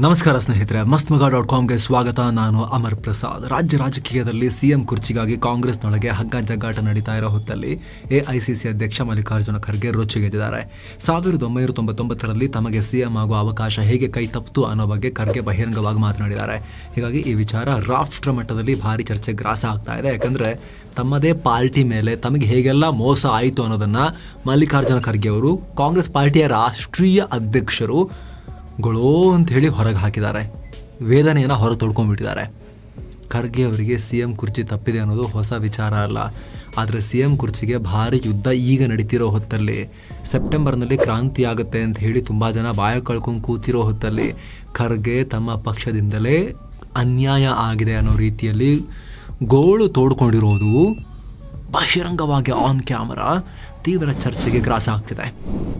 ನಮಸ್ಕಾರ ಸ್ನೇಹಿತರೆ ಮಸ್ತ್ ಮಗ ಡಾಟ್ ಕಾಮ್ಗೆ ಸ್ವಾಗತ. ನಾನು ಅಮರ್ ಪ್ರಸಾದ್. ರಾಜ್ಯ ರಾಜಕೀಯದಲ್ಲಿ ಸಿಎಂ ಕುರ್ಚಿಗಾಗಿ ಕಾಂಗ್ರೆಸ್ನೊಳಗೆ ಹಗ್ಗ ಜಗ್ಗಾಟ ನಡೀತಾ ಇರೋ ಹೊತ್ತಲ್ಲಿ ಎಐಸಿಸಿ ಅಧ್ಯಕ್ಷ ಮಲ್ಲಿಕಾರ್ಜುನ ಖರ್ಗೆ ರೊಚ್ಚಿಗೆದ್ದಿದ್ದಾರೆ. ಸಾವಿರದ ಒಂಬೈನೂರ ತೊಂಬತ್ತೊಂಬತ್ತರಲ್ಲಿ ತಮಗೆ ಸಿಎಂ ಆಗುವ ಅವಕಾಶ ಹೇಗೆ ಕೈ ತಪ್ಪಿತು ಅನ್ನೋ ಬಗ್ಗೆ ಖರ್ಗೆ ಬಹಿರಂಗವಾಗಿ ಮಾತನಾಡಿದ್ದಾರೆ. ಹೀಗಾಗಿ ಈ ವಿಚಾರ ರಾಷ್ಟ್ರ ಮಟ್ಟದಲ್ಲಿ ಭಾರಿ ಚರ್ಚೆ ಗ್ರಾಸ ಆಗ್ತಾ ಇದೆ. ಯಾಕಂದ್ರೆ ತಮ್ಮದೇ ಪಾರ್ಟಿ ಮೇಲೆ ತಮಗೆ ಹೇಗೆಲ್ಲ ಮೋಸ ಆಯಿತು ಅನ್ನೋದನ್ನ ಮಲ್ಲಿಕಾರ್ಜುನ ಖರ್ಗೆ ಅವರು ಕಾಂಗ್ರೆಸ್ ಪಾರ್ಟಿಯ ರಾಷ್ಟ್ರೀಯ ಅಧ್ಯಕ್ಷರು ಗೊಳೋ ಅಂತ ಹೇಳಿ ಹೊರಗೆ ಹಾಕಿದ್ದಾರೆ. ವೇದನೆಯನ್ನು ಹೊರ ತೊಡ್ಕೊಂಡ್ಬಿಟ್ಟಿದ್ದಾರೆ. ಖರ್ಗೆ ಅವರಿಗೆ ಸಿ ಎಂ ಕುರ್ಚಿ ತಪ್ಪಿದೆ ಅನ್ನೋದು ಹೊಸ ವಿಚಾರ ಅಲ್ಲ. ಆದರೆ ಸಿ ಎಂ ಕುರ್ಚಿಗೆ ಭಾರಿ ಯುದ್ಧ ಈಗ ನಡೀತಿರೋ ಹೊತ್ತಲ್ಲಿ. ಸೆಪ್ಟೆಂಬರ್ನಲ್ಲಿ ಕ್ರಾಂತಿ ಆಗುತ್ತೆ ಅಂತ ಹೇಳಿ ತುಂಬ ಜನ ಬಾಯ ಕಳ್ಕೊಂಡು ಕೂತಿರೋ ಹೊತ್ತಲ್ಲಿ ಖರ್ಗೆ ತಮ್ಮ ಪಕ್ಷದಿಂದಲೇ ಅನ್ಯಾಯ ಆಗಿದೆ ಅನ್ನೋ ರೀತಿಯಲ್ಲಿ ಗೋಳು ತೋಡ್ಕೊಂಡಿರೋದು ಬಹಿರಂಗವಾಗಿ ಆನ್ ಕ್ಯಾಮರಾ ತೀವ್ರ ಚರ್ಚೆಗೆ ಗ್ರಾಸ ಆಗ್ತಿದೆ.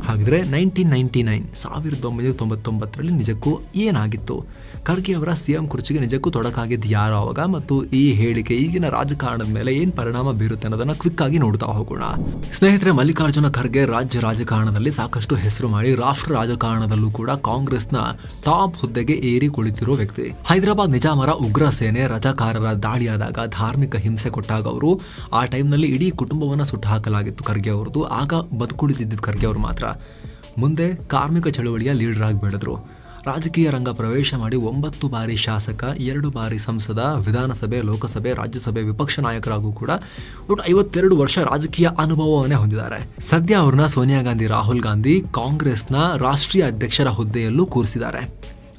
ಹಾಗಿದ್ರೆ ನೈನ್ಟೀನ್ ನೈಂಟಿ ನೈನ್, ಸಾವಿರದ ಒಂಬೈನೂರ ತೊಂಬತ್ತೊಂಬತ್ತರಲ್ಲಿ ನಿಜಕ್ಕೂ ಏನಾಗಿತ್ತು? ಖರ್ಗೆ ಅವರ ಸಿ ಎಂ ಕುರ್ಚಿಗೆ ನಿಜಕ್ಕೂ ತೊಡಕಾಗಿದ್ದು ಯಾರು ಅವಾಗ? ಮತ್ತು ಈ ಹೇಳಿಕೆ ಈಗಿನ ರಾಜಕಾರಣದ ಮೇಲೆ ಏನು ಪರಿಣಾಮ ಬೀರುತ್ತೆ ಅನ್ನೋದನ್ನ ಕ್ವಿಕ್ ಆಗಿ ನೋಡ್ತಾ ಹೋಗೋಣ. ಸ್ನೇಹಿತರೆ, ಮಲ್ಲಿಕಾರ್ಜುನ ಖರ್ಗೆ ರಾಜ್ಯ ರಾಜಕಾರಣದಲ್ಲಿ ಸಾಕಷ್ಟು ಹೆಸರು ಮಾಡಿ ರಾಷ್ಟ್ರ ರಾಜಕಾರಣದಲ್ಲೂ ಕೂಡ ಕಾಂಗ್ರೆಸ್ನ ಟಾಪ್ ಹುದ್ದೆಗೆ ಏರಿ ಕುಳಿತಿರೋ ವ್ಯಕ್ತಿ. ಹೈದರಾಬಾದ್ ನಿಜಾಮರ ಉಗ್ರ ಸೇನೆ ರಜಾಕಾರರ ದಾಳಿಯಾದಾಗ ಧಾರ್ಮಿಕ ಹಿಂಸೆ ಕೊಟ್ಟಾಗ ಅವರು ಆ ಟೈಮ್ನಲ್ಲಿ ಇಡೀ ಕುಟುಂಬವನ್ನು ಸುಟ್ಟು ಹಾಕಲಾಗಿತ್ತು ಖರ್ಗೆ ಅವರದು ಆಗ ಬದುಕುಳಿದಿದ್ದ ಖರ್ಗೆ ಅವರು ಮಾತ್ರ. ಮುಂದೆ ಕಾರ್ಮಿಕ ಚಳುವಳಿಯ ಲೀಡರ್ ಆಗಿ ಬೆಳೆದ್ರು ರಾಜಕೀಯ ರಂಗ ಪ್ರವೇಶ ಮಾಡಿ ಒಂಬತ್ತು ಬಾರಿ ಶಾಸಕ, ಎರಡು ಬಾರಿ ಸಂಸದ, ವಿಧಾನಸಭೆ, ಲೋಕಸಭೆ, ರಾಜ್ಯಸಭೆ ವಿಪಕ್ಷ ನಾಯಕರಾಗೂ ಕೂಡ ಒಟ್ಟು ಐವತ್ತೆರಡು ವರ್ಷ ರಾಜಕೀಯ ಅನುಭವವನ್ನೇ ಹೊಂದಿದ್ದಾರೆ. ಸದ್ಯ ಅವ್ರನ್ನ ಸೋನಿಯಾ ಗಾಂಧಿ, ರಾಹುಲ್ ಗಾಂಧಿ ಕಾಂಗ್ರೆಸ್ನ ರಾಷ್ಟ್ರೀಯ ಅಧ್ಯಕ್ಷರ ಹುದ್ದೆಯಲ್ಲೂ ಕೂರಿಸಿದ್ದಾರೆ.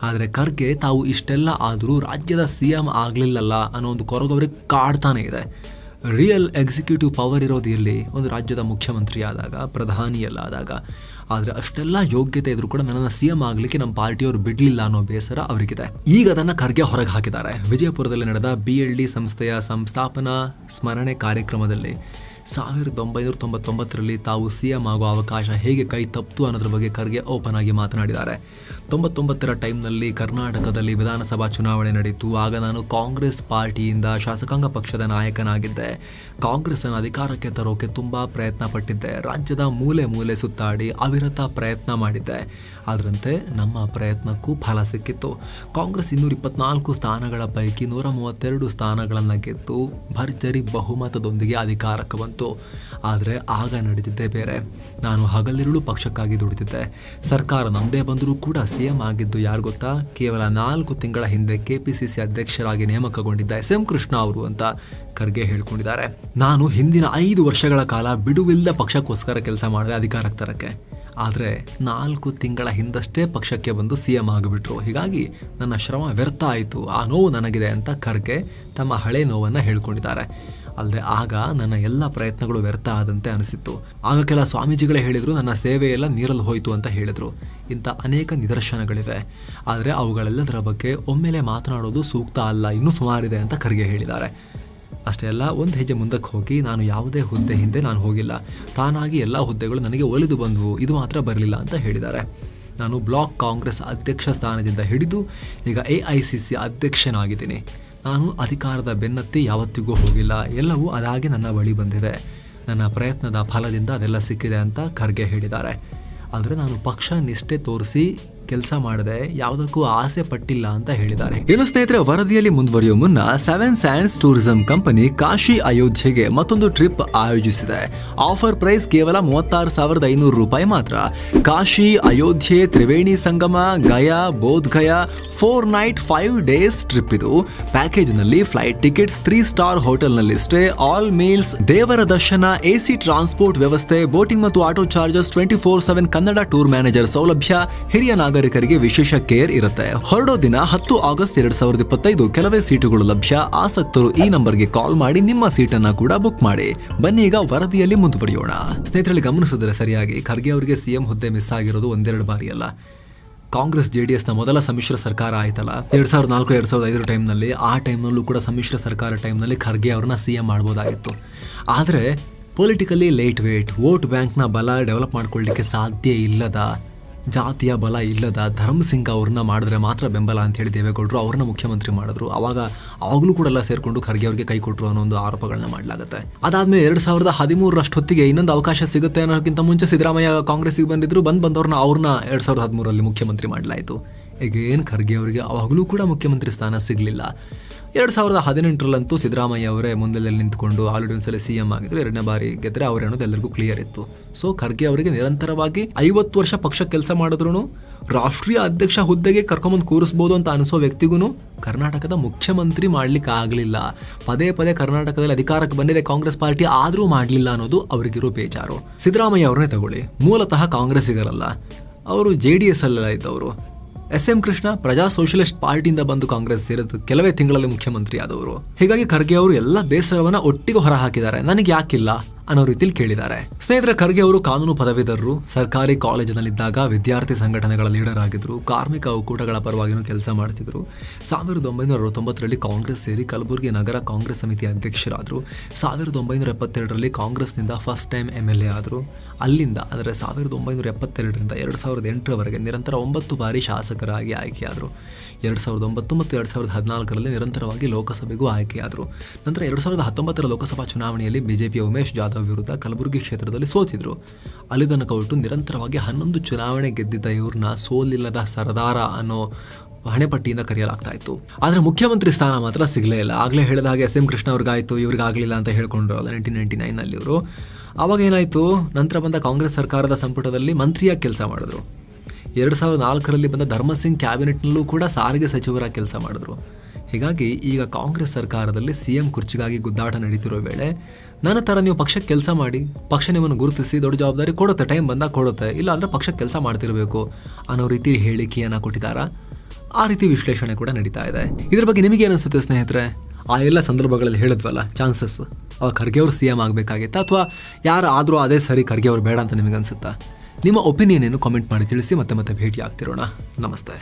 ಆದರೆ ಖರ್ಗೆ ತಾವು ಇಷ್ಟೆಲ್ಲ ಆದರೂ ರಾಜ್ಯದ ಸಿ ಎಂ ಆಗಲಿಲ್ಲಲ್ಲ ಅನ್ನೋ ಒಂದು ಕೊರಗವ್ರಿಗೆ ಕಾಡ್ತಾನೆ ಇದೆ. ರಿಯಲ್ ಎಕ್ಸಿಕ್ಯೂಟಿವ್ ಪವರ್ ಇರೋದು ಇಲ್ಲಿ ಒಂದು ರಾಜ್ಯದ ಮುಖ್ಯಮಂತ್ರಿ ಆದಾಗ ಪ್ರಧಾನಿಯಲ್ಲಾದಾಗ. ಆದರೆ ಅಷ್ಟೆಲ್ಲ ಯೋಗ್ಯತೆ ಇದ್ರೂ ಕೂಡ ನನ್ನನ್ನು ಸಿ ಎಂ ಆಗಲಿಕ್ಕೆ ನಮ್ಮ ಪಾರ್ಟಿಯವರು ಬಿಡಲಿಲ್ಲ ಅನ್ನೋ ಬೇಸರ ಅವರಿಗಿದೆ. ಈಗ ಅದನ್ನು ಖರ್ಗೆ ಹೊರಗೆ ಹಾಕಿದ್ದಾರೆ. ವಿಜಯಪುರದಲ್ಲಿ ನಡೆದ ಬಿ ಎಲ್ ಡಿ ಸಂಸ್ಥೆಯ ಸಂಸ್ಥಾಪನಾ ಸ್ಮರಣೆ ಕಾರ್ಯಕ್ರಮದಲ್ಲಿ. ಸಾವಿರದ ಒಂಬೈನೂರ ತೊಂಬತ್ತೊಂಬತ್ತರಲ್ಲಿ ತಾವು ಸಿ ಎಂ ಆಗುವ ಅವಕಾಶ ಹೇಗೆ ಕೈ ತಪ್ಪಿತು ಅನ್ನೋದ್ರ ಬಗ್ಗೆ ಖರ್ಗೆ ಓಪನ್ ಆಗಿ ಮಾತನಾಡಿದ್ದಾರೆ. ತೊಂಬತ್ತೊಂಬತ್ತರ ಟೈಮ್ನಲ್ಲಿ ಕರ್ನಾಟಕದಲ್ಲಿ ವಿಧಾನಸಭಾ ಚುನಾವಣೆ ನಡೆಯಿತು. ಆಗ ನಾನು ಕಾಂಗ್ರೆಸ್ ಪಾರ್ಟಿಯಿಂದ ಶಾಸಕಾಂಗ ಪಕ್ಷದ ನಾಯಕನಾಗಿದ್ದೆ. ಕಾಂಗ್ರೆಸ್ಸನ್ನು ಅಧಿಕಾರಕ್ಕೆ ತರೋಕೆ ತುಂಬ ಪ್ರಯತ್ನ ಪಟ್ಟಿದ್ದೆ. ರಾಜ್ಯದ ಮೂಲೆ ಮೂಲೆ ಸುತ್ತಾಡಿ ಅವಿರತ ಪ್ರಯತ್ನ ಮಾಡಿದ್ದೆ. ಅದರಂತೆ ನಮ್ಮ ಪ್ರಯತ್ನಕ್ಕೂ ಫಲ ಸಿಕ್ಕಿತ್ತು. ಕಾಂಗ್ರೆಸ್ ಇನ್ನೂರ ಇಪ್ಪತ್ನಾಲ್ಕು ಸ್ಥಾನಗಳ ಪೈಕಿ ನೂರ ಮೂವತ್ತೆರಡು ಸ್ಥಾನಗಳನ್ನು ಗೆದ್ದು ಭರ್ಜರಿ ಬಹುಮತದೊಂದಿಗೆ ಅಧಿಕಾರಕ್ಕೆ ಬಂತು ಆದರೆ ಆಗ ನಡೆದಿದ್ದೇ ಬೇರೆ. ನಾನು ಹಗಲಿರುಳು ಪಕ್ಷಕ್ಕಾಗಿ ದುಡಿದಿದ್ದೆ ಸರ್ಕಾರ ನಮ್ಮದೇ ಬಂದರೂ ಕೂಡ ಸಿ ಎಂ ಆಗಿದ್ದು ಯಾರು ಗೊತ್ತಾ? ಕೇವಲ ನಾಲ್ಕು ತಿಂಗಳ ಹಿಂದೆ ಕೆಪಿಸಿಸಿ ಅಧ್ಯಕ್ಷರಾಗಿ ನೇಮಕಗೊಂಡಿದ್ದ ಎಸ್. ಎಂ. ಕೃಷ್ಣ ಅವರು ಅಂತ ಖರ್ಗೆ ಹೇಳ್ಕೊಂಡಿದ್ದಾರೆ. ನಾನು ಹಿಂದಿನ ಐದು ವರ್ಷಗಳ ಕಾಲ ಬಿಡುವಿಲ್ಲದ ಪಕ್ಷಕ್ಕೋಸ್ಕರ ಕೆಲಸ ಮಾಡಿದೆ ಅಧಿಕಾರಕ್ಕೆ ತರಕ್ಕೆ. ಆದರೆ ನಾಲ್ಕು ತಿಂಗಳ ಹಿಂದಷ್ಟೇ ಪಕ್ಷಕ್ಕೆ ಬಂದು ಸಿ ಎಂ ಆಗಿಬಿಟ್ರು. ಹೀಗಾಗಿ ನನ್ನ ಶ್ರಮ ವ್ಯರ್ಥ ಆಯಿತು. ಆ ನೋವು ನನಗಿದೆ ಅಂತ ಖರ್ಗೆ ತಮ್ಮ ಹಳೆ ನೋವನ್ನು ಹೇಳ್ಕೊಂಡಿದ್ದಾರೆ. ಅಲ್ಲದೆ ಆಗ ನನ್ನ ಎಲ್ಲ ಪ್ರಯತ್ನಗಳು ವ್ಯರ್ಥ ಆದಂತೆ ಅನಿಸಿತ್ತು. ಆಗ ಕೆಲ ಸ್ವಾಮೀಜಿಗಳೇ ಹೇಳಿದರು, ನನ್ನ ಸೇವೆಯೆಲ್ಲ ನೀರಲ್ಲಿ ಹೋಯಿತು ಅಂತ ಹೇಳಿದರು. ಇಂಥ ಅನೇಕ ನಿದರ್ಶನಗಳಿವೆ. ಆದರೆ ಅವುಗಳೆಲ್ಲದರ ಬಗ್ಗೆ ಒಮ್ಮೆಲೆ ಮಾತನಾಡೋದು ಸೂಕ್ತ ಅಲ್ಲ, ಇನ್ನೂ ಸುಮಾರಿದೆ ಅಂತ ಖರ್ಗೆ ಹೇಳಿದ್ದಾರೆ. ಅಷ್ಟೇ ಅಲ್ಲ, ಒಂದು ಹೆಜ್ಜೆ ಮುಂದಕ್ಕೆ ಹೋಗಿ ನಾನು ಯಾವುದೇ ಹುದ್ದೆ ಹಿಂದೆ ನಾನು ಹೋಗಿಲ್ಲ. ತಾನಾಗಿ ಎಲ್ಲ ಹುದ್ದೆಗಳು ನನಗೆ ಒಲಿದು ಬಂದವು, ಇದು ಮಾತ್ರ ಬರಲಿಲ್ಲ ಅಂತ ಹೇಳಿದ್ದಾರೆ. ನಾನು ಬ್ಲಾಕ್ ಕಾಂಗ್ರೆಸ್ ಅಧ್ಯಕ್ಷ ಸ್ಥಾನದಿಂದ ಹಿಡಿದು ಈಗ ಎ ಐ ಸಿ ಸಿ ಅಧ್ಯಕ್ಷನಾಗಿದ್ದೀನಿ. ನಾನು ಅಧಿಕಾರದ ಬೆನ್ನತ್ತಿ ಯಾವತ್ತಿಗೂ ಹೋಗಿಲ್ಲ. ಎಲ್ಲವೂ ಅದಾಗಿ ನನ್ನ ಬಳಿ ಬಂದಿದೆ. ನನ್ನ ಪ್ರಯತ್ನದ ಫಲದಿಂದ ಅದೆಲ್ಲ ಸಿಕ್ಕಿದೆ ಅಂತ ಖರ್ಗೆ ಹೇಳಿದ್ದಾರೆ. ಆದರೆ ನಾನು ಪಕ್ಷ ನಿಷ್ಠೆ ತೋರಿಸಿ ಕೆಲಸ ಮಾಡದೆ ಯಾವುದಕ್ಕೂ ಆಸೆ ಪಟ್ಟಿಲ್ಲ ಅಂತ ಹೇಳಿದ್ದಾರೆ. ಇನ್ನು ಸ್ನೇಹಿತರೆ, ವರದಿಯಲ್ಲಿ ಮುಂದುವರಿಯುವ ಮುನ್ನ seven sands tourism company Kashi ಅಯೋಧ್ಯೆಗೆ ಮತ್ತೊಂದು ಟ್ರಿಪ್ ಆಯೋಜಿಸಿದೆ. ಆಫರ್ ಪ್ರೈಸ್ ಕೇವಲ ಮೂವತ್ತಾರು ಸಾವಿರದ ಐನೂರು ರೂಪಾಯಿ ಮಾತ್ರ. Kashi Ayodhya Triveni Sangam, Gaya Bodh Gaya four night five days trip ಇದು. ಪ್ಯಾಕೇಜ್ನಲ್ಲಿ ಫ್ಲೈಟ್ ಟಿಕೆಟ್ಸ್ ತ್ರೀ ಸ್ಟಾರ್ ಹೋಟೆಲ್ನಲ್ಲಿ ಸ್ಟೇ ಆಲ್ ಮೀಲ್ಸ್ ದೇವರ ದರ್ಶನ ಎಸಿ ಟ್ರಾನ್ಸ್ಪೋರ್ಟ್ ವ್ಯವಸ್ಥೆ ಬೋಟಿಂಗ್ ಮತ್ತು auto charges twenty four seven Kannada tour manager ಸೌಲಭ್ಯ, ಹಿರಿಯ ನಾಗರಿಕ ನಾಗರಿಕರಿಗೆ ವಿಶೇಷ ಕೇರ್ ಇರುತ್ತೆ. ಹೊರಡೋ ದಿನ ಹತ್ತು ಆಗಸ್ಟ್ ಎರಡ್ ಸಾವಿರದ ಇಪ್ಪತ್ತೈದು ಕೆಲವೇ ಸೀಟುಗಳು ಲಭ್ಯ. ಆಸಕ್ತರು ಈ ನಂಬರ್ಗೆ ಕಾಲ್ ಮಾಡಿ ನಿಮ್ಮ ಸೀಟನ್ನ ಕೂಡ ಬುಕ್ ಮಾಡಿ. ಬನ್ನಿ ಈಗ ವರದಿಯಲ್ಲಿ ಮುಂದುವರಿಯೋಣ. ಸ್ನೇಹಿತರಲ್ಲಿ ಗಮನಿಸಿದ್ರೆ ಸರಿಯಾಗಿ ಖರ್ಗೆ ಅವರಿಗೆ ಸಿಎಂ ಹುದ್ದೆ ಮಿಸ್ ಆಗಿರೋದು ಒಂದೆರಡು ಬಾರಿ ಅಲ್ಲ. ಕಾಂಗ್ರೆಸ್, ಜೆ ಡಿ ಎಸ್ನ ಮೊದಲ ಸಮ್ಮಿಶ್ರ ಸರ್ಕಾರ ಆಯ್ತಲ್ಲ? ಎರಡ್ ಸಾವಿರದ ನಾಲ್ಕು, ಎರಡ್ ಸಾವಿರದ ಐದರ ಟೈಮ್ನಲ್ಲಿ ಆ ಟೈಮ್ನಲ್ಲೂ ಕೂಡ ಸಮ್ಮಿಶ್ರ ಸರ್ಕಾರ ಟೈಮ್ನಲ್ಲಿ ಖರ್ಗೆ ಅವ್ರನ್ನ ಸಿ ಎಂ ಮಾಡ್ಬೋದಾಗಿತ್ತು. ಆದರೆ ಪೊಲಿಟಿಕಲಿ ಲೈಟ್ ವೇಟ್, ವೋಟ್ ಬ್ಯಾಂಕ್ನ ಬಲ ಡೆವಲಪ್ ಮಾಡ್ಕೊಳ್ಳಿಕ್ಕೆ ಸಾಧ್ಯ ಇಲ್ಲದ ಜಾತಿಯ ಬಲ ಇಲ್ಲದ ಧರ್ಮಸಿಂಗ್ ಅವ್ರನ್ನ ಮಾಡಿದ್ರೆ ಮಾತ್ರ ಬೆಂಬಲ ಅಂತ ಹೇಳಿ ದೇವೇಗೌಡರು ಅವ್ರನ್ನ ಮುಖ್ಯಮಂತ್ರಿ ಮಾಡಿದ್ರು. ಅವಾಗ ಆವಾಗಲೂ ಕೂಡ ಎಲ್ಲ ಸೇರಿಕೊಂಡು ಖರ್ಗೆ ಅವ್ರಿಗೆ ಕೈ ಕೊಟ್ಟರು ಅನ್ನೋ ಒಂದು ಆರೋಪಗಳನ್ನ ಮಾಡಲಾಗುತ್ತೆ. ಅದಾದ್ಮೇಲೆ ಎರಡು ಸಾವಿರದ ಹದಿಮೂರರಷ್ಟೊತ್ತಿಗೆ ಇನ್ನೊಂದು ಅವಕಾಶ ಸಿಗುತ್ತೆ ಅನ್ನೋಕ್ಕಿಂತ ಮುಂಚೆ ಸಿದ್ದರಾಮಯ್ಯ ಕಾಂಗ್ರೆಸ್ಸಿಗೆ ಬಂದಿದ್ರು, ಬಂದು ಬಂದವ್ರನ್ನ ಅವ್ರನ್ನ ಎರಡು ಸಾವಿರದ ಹದಿಮೂರರಲ್ಲಿ ಮುಖ್ಯಮಂತ್ರಿ ಮಾಡಲಾಯಿತು. ಎಗೇನ್ ಖರ್ಗೆ ಅವರಿಗೆ ಅವಾಗಲೂ ಕೂಡ ಮುಖ್ಯಮಂತ್ರಿ ಸ್ಥಾನ ಸಿಗಲಿಲ್ಲ. ಎರಡು ಸಾವಿರದ ಹದಿನೆಂಟರಲ್ಲಂತೂ ಸಿದ್ದರಾಮಯ್ಯ ಅವರೇ ಮುಂದೆ ನಿಂತ್ಕೊಂಡು ಆಲ್ರೆಡಿ ಒಂದ್ಸಲ ಸಿ ಎಂ ಆಗಿದ್ರು, ಎರಡನೇ ಬಾರಿ ಗೆದ್ರೆ ಅವ್ರು ಅನ್ನೋದು ಎಲ್ಲರಿಗೂ ಕ್ಲಿಯರ್ ಇತ್ತು. ಸೊ ಖರ್ಗೆ ಅವರಿಗೆ ನಿರಂತರವಾಗಿ ಐವತ್ತು ವರ್ಷ ಪಕ್ಷ ಕೆಲಸ ಮಾಡಿದ್ರು ರಾಷ್ಟ್ರೀಯ ಅಧ್ಯಕ್ಷ ಹುದ್ದೆಗೆ ಕರ್ಕೊಂಬಂದು ಕೂರಿಸ್ಬೋದು ಅಂತ ಅನಿಸೋ ವ್ಯಕ್ತಿಗೂ ಕರ್ನಾಟಕದ ಮುಖ್ಯಮಂತ್ರಿ ಮಾಡ್ಲಿಕ್ಕೆ ಆಗಲಿಲ್ಲ. ಪದೇ ಪದೇ ಕರ್ನಾಟಕದಲ್ಲಿ ಅಧಿಕಾರಕ್ಕೆ ಬಂದಿದೆ ಕಾಂಗ್ರೆಸ್ ಪಾರ್ಟಿ, ಆದರೂ ಮಾಡಲಿಲ್ಲ ಅನ್ನೋದು ಅವರಿಗಿರೋ ಬೇಜಾರು. ಸಿದ್ದರಾಮಯ್ಯ ಅವರನ್ನೇ ತಗೊಳ್ಳಿ. ಮೂಲತಃ ಕಾಂಗ್ರೆಸ್ಸಿಗರಲ್ಲ. ಅವರು ಜೆ ಡಿ ಎಸ್ ಅಲ್ಲೆಲ್ಲ ಇದ್ದವರು. ಎಸ್ ಎಂ ಕೃಷ್ಣ ಪ್ರಜಾ ಸೋಷಲಿಸ್ಟ್ ಪಾರ್ಟಿಯಿಂದ ಬಂದು ಕಾಂಗ್ರೆಸ್ ಸೇರಿದ ಕೆಲವೇ ತಿಂಗಳಲ್ಲಿ ಮುಖ್ಯಮಂತ್ರಿ ಆದವರು ಹೀಗಾಗಿ ಖರ್ಗೆ ಅವರು ಎಲ್ಲ ಬೇಸರವನ್ನ ಒಟ್ಟಿಗೆ ಹೊರಹಾಕಿದ್ದಾರೆ. ನನಗೆ ಯಾಕಿಲ್ಲ? ಅನ್ನೋ ರೀತಿಲಿ ಕೇಳಿದ್ದಾರೆ. ಸ್ನೇಹಿತರೆ, ಖರ್ಗೆ ಅವರು ಕಾನೂನು ಪದವೀಧರರು, ಸರ್ಕಾರಿ ಕಾಲೇಜಿನಲ್ಲಿದ್ದಾಗ ವಿದ್ಯಾರ್ಥಿ ಸಂಘಟನೆಗಳ ಲೀಡರ್ ಆಗಿದ್ರು, ಕಾರ್ಮಿಕ ಒಕ್ಕೂಟಗಳ ಪರವಾಗಿನೂ ಕೆಲಸ ಮಾಡ್ತಿದ್ರು. ಸಾವಿರದ ಒಂಬೈನೂರ ಅರವತ್ತೊಂಬತ್ತರಲ್ಲಿ ಕಾಂಗ್ರೆಸ್ ಸೇರಿ ಕಲಬುರಗಿ ನಗರ ಕಾಂಗ್ರೆಸ್ ಸಮಿತಿ ಅಧ್ಯಕ್ಷರಾದರು. ಸಾವಿರದ ಒಂಬೈನೂರ ಎಪ್ಪತ್ತೆರಡರಲ್ಲಿ ಕಾಂಗ್ರೆಸ್ನಿಂದ first time M L A ಆದರು. ಅಲ್ಲಿಂದ, ಅಂದರೆ ಸಾವಿರದ ಒಂಬೈನೂರ ಎಪ್ಪತ್ತೆರಡರಿಂದ ಎರಡು ಸಾವಿರದ ಎಂಟರವರೆಗೆ ನಿರಂತರ ಒಂಬತ್ತು ಬಾರಿ ಶಾಸಕರಾಗಿ ಆಯ್ಕೆಯಾದರು. ಎರಡು ಸಾವಿರದ ಒಂಬತ್ತು ಮತ್ತು ಎರಡು ಸಾವಿರದ ಹದಿನಾಲ್ಕರಲ್ಲಿ ನಿರಂತರವಾಗಿ ಲೋಕಸಭೆಗೂ ಆಯ್ಕೆಯಾದರು. ನಂತರ ಎರಡು ಸಾವಿರದ ಹತ್ತೊಂಬತ್ತರ ಲೋಕಸಭಾ ಚುನಾವಣೆಯಲ್ಲಿ ಬಿಜೆಪಿಯ ಉಮೇಶ್ ಜಾಧವ್ ವಿರುದ್ಧ ಕಲಬುರಗಿ ಕ್ಷೇತ್ರದಲ್ಲಿ ಸೋತಿದ್ರು. ಅಲ್ಲಿ ತನಕ ಒಟ್ಟು ನಿರಂತರವಾಗಿ ಹನ್ನೊಂದು ಚುನಾವಣೆ ಗೆದ್ದಿದ್ದ ಇವ್ರನ್ನ ಸೋಲಿಲ್ಲದ ಸರದಾರ ಅನ್ನೋ ಹಣೆಪಟ್ಟಿಯಿಂದ ಕರೆಯಲಾಗ್ತಾ ಇತ್ತು. ಆದರೆ ಮುಖ್ಯಮಂತ್ರಿ ಸ್ಥಾನ ಮಾತ್ರ ಸಿಗಲೇ ಇಲ್ಲ. ಆಗಲೇ ಹೇಳಿದ ಹಾಗೆ ಎಸ್ ಎಂ ಕೃಷ್ಣ ಅವ್ರಿಗಾಯ್ತು, ಇವ್ರಿಗೆ ಆಗಲಿಲ್ಲ ಅಂತ ಹೇಳ್ಕೊಂಡ್ರು ನೈನ್ಟೀನ್ ನೈನ್ಟಿ ನೈನಲ್ಲಿ ಇವರು. ಆವಾಗ ಏನಾಯಿತು? ನಂತರ ಬಂದ ಕಾಂಗ್ರೆಸ್ ಸರ್ಕಾರದ ಸಂಪುಟದಲ್ಲಿ ಮಂತ್ರಿಯಾಗಿ ಕೆಲಸ ಮಾಡಿದ್ರು. ಎರಡು ಸಾವಿರದ ನಾಲ್ಕರಲ್ಲಿ ಬಂದ ಧರ್ಮಸಿಂಗ್ ಕ್ಯಾಬಿನೆಟ್ನಲ್ಲೂ ಕೂಡ ಸಾರಿಗೆ ಸಚಿವರಾಗಿ ಕೆಲಸ ಮಾಡಿದ್ರು. ಹೀಗಾಗಿ ಈಗ ಕಾಂಗ್ರೆಸ್ ಸರ್ಕಾರದಲ್ಲಿ ಸಿ ಎಂ ಕುರ್ಚಿಗಾಗಿ ಗುದ್ದಾಟ ನಡೀತಿರೋ ವೇಳೆ ನನ್ನ ಥರ ನೀವು ಪಕ್ಷಕ್ಕೆ ಕೆಲಸ ಮಾಡಿ ಪಕ್ಷ ನಿಮ್ಮನ್ನು ಗುರುತಿಸಿ, ದೊಡ್ಡ ಜವಾಬ್ದಾರಿ ಕೊಡುತ್ತೆ ಟೈಮ್ ಬಂದಾಗ ಕೊಡುತ್ತೆ. ಇಲ್ಲ ಅಂದರೆ ಪಕ್ಷಕ್ಕೆ ಕೆಲಸ ಮಾಡ್ತಿರಬೇಕು ಅನ್ನೋ ರೀತಿ ಹೇಳಿಕೆಯನ್ನು ಕೊಟ್ಟಿದ್ದಾರಾ? ಆ ರೀತಿ ವಿಶ್ಲೇಷಣೆ ಕೂಡ ನಡೀತಾ ಇದೆ. ಇದ್ರ ಬಗ್ಗೆ ನಿಮಗೆ ಅನಿಸುತ್ತೆ ಸ್ನೇಹಿತರೆ? ಆ ಎಲ್ಲ ಸಂದರ್ಭಗಳಲ್ಲಿ ಹೇಳಿದ್ವಲ್ಲ ಚಾನ್ಸಸ್ ಖರ್ಗೆ ಅವರು ಸಿ ಎಂ ಆಗಬೇಕಾಗಿತ್ತಾ? ಅಥವಾ ಯಾರು ಆದರೂ ಅದೇ ಸರಿ ಖರ್ಗೆ ಬೇಡ ಅಂತ ನಿಮಗೆ ಅನಿಸುತ್ತಾ? ನಿಮ್ಮ ಒಪಿನಿಯನ್ ಏನು ಕಾಮೆಂಟ್ ಮಾಡಿ ತಿಳಿಸಿ ಮತ್ತೆ ಮತ್ತೆ ಭೇಟಿ ಆಗ್ತಿರೋಣ ನಮಸ್ತೆ.